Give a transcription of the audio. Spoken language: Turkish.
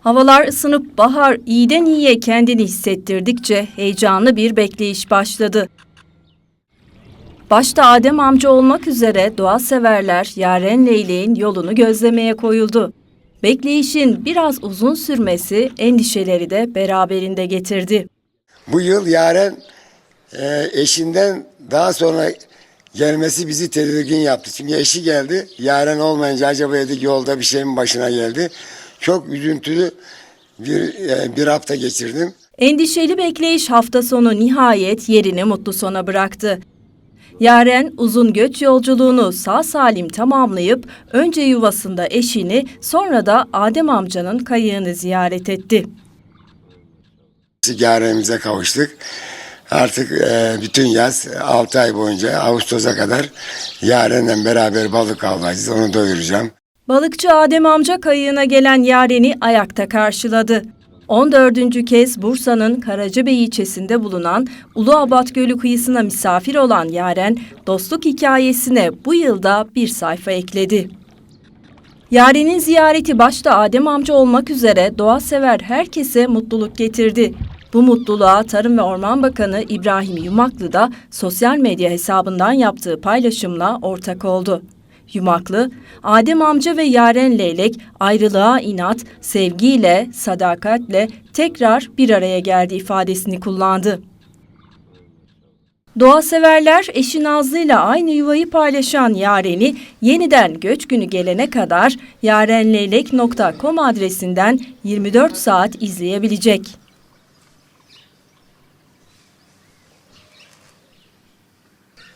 Havalar ısınıp bahar iyiden iyiye kendini hissettirdikçe heyecanlı bir bekleyiş başladı. Başta Adem amca olmak üzere doğa severler Yaren Leyleğin yolunu gözlemeye koyuldu. Bekleyişin biraz uzun sürmesi endişeleri de beraberinde getirdi. Bu yıl Yaren e, eşinden daha sonra gelmesi bizi tedirgin yaptı. Çünkü eşi geldi. Yaren olmayınca acaba dedik yolda bir şey mi başına geldi. Çok üzüntülü bir, e, bir hafta geçirdim. Endişeli bekleyiş hafta sonu nihayet yerini mutlu sona bıraktı. Yaren uzun göç yolculuğunu sağ salim tamamlayıp önce yuvasında eşini sonra da Adem amcanın kayığını ziyaret etti. Yaren'imize kavuştuk. Artık e, bütün yaz 6 ay boyunca Ağustos'a kadar Yaren'le beraber balık avlayacağız. Onu doyuracağım. Balıkçı Adem amca kayığına gelen Yaren'i ayakta karşıladı. 14. kez Bursa'nın Karacabey ilçesinde bulunan Uluabat Gölü kıyısına misafir olan Yaren, dostluk hikayesine bu yılda bir sayfa ekledi. Yaren'in ziyareti başta Adem amca olmak üzere doğa sever herkese mutluluk getirdi. Bu mutluluğa Tarım ve Orman Bakanı İbrahim Yumaklı da sosyal medya hesabından yaptığı paylaşımla ortak oldu. Yumaklı, Adem amca ve Yaren Leylek ayrılığa inat, sevgiyle, sadakatle tekrar bir araya geldi ifadesini kullandı. Doğa severler eşi Nazlı ile aynı yuvayı paylaşan Yaren'i yeniden göç günü gelene kadar yarenleylek.com adresinden 24 saat izleyebilecek.